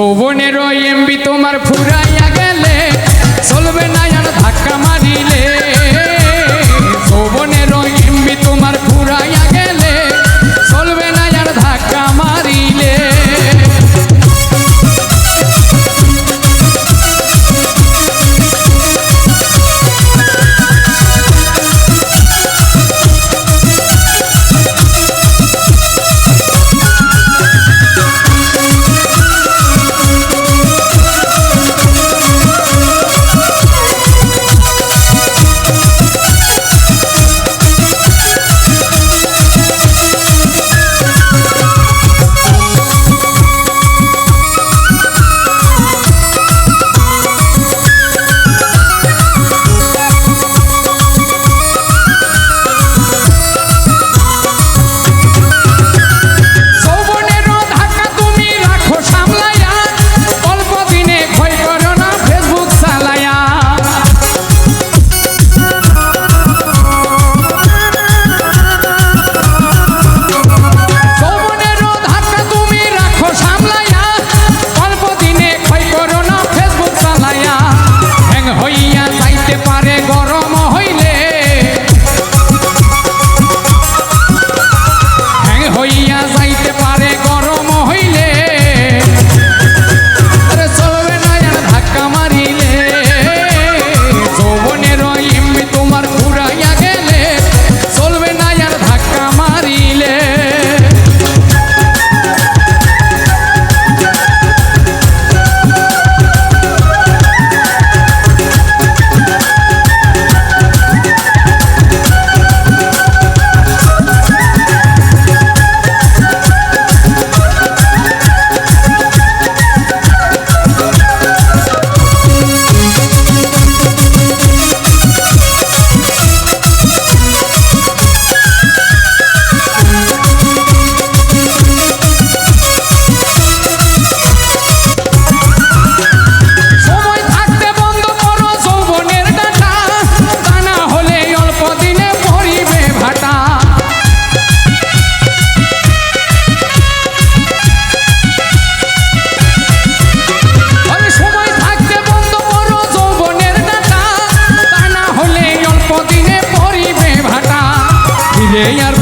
যৌবনের এমবি তোমার ফুরাইয়া গেলে চলবে না ধাক্কা মারি। ella